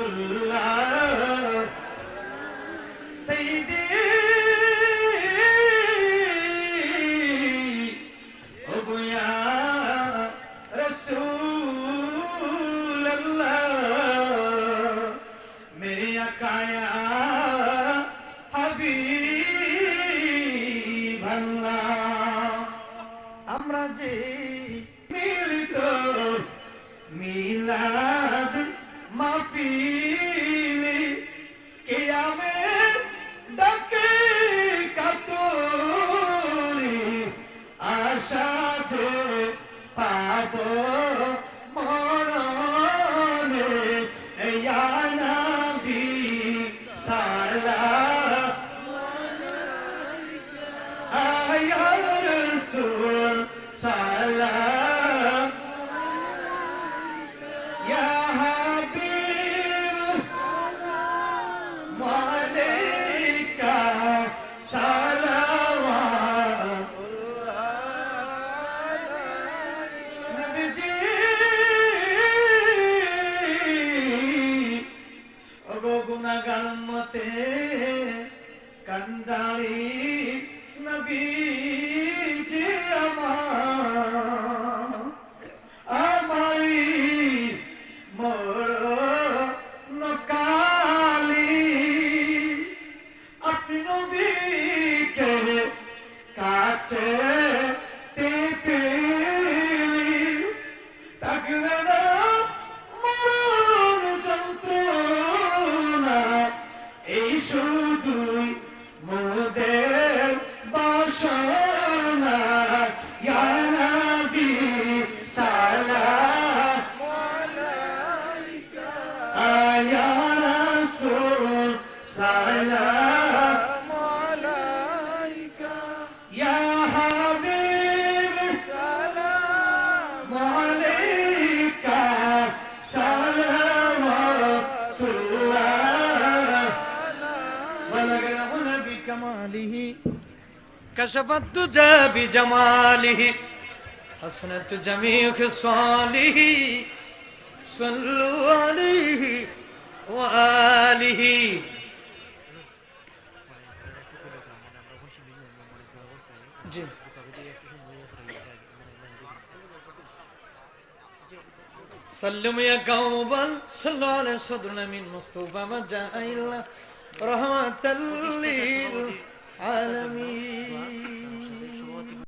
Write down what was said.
الله سيدي أبو يا رسول الله میرے آقا یا حبیب اللہ আমরা যে মিলিত মিলা যে পাব মরণে। ইয়ানবি সালাম আয়া রাসূল সালাম কান্দারি নবী যে আমার আমারি মোর নকালি। আপনি নবীকে কাছে পেলি থাকবে عشانا يا نبي سلام. عليك يا رسول سلام. عليك يا حبيب سلام عليك صلوات الله. ولقد هنا كشف الدجى بجماله حسنت جميع خصاله صلوا عليه وآله জি سلم يا قوما صلوا على صدرنا من مصطفى ما جاء إلا رحمة للعالمين আলমী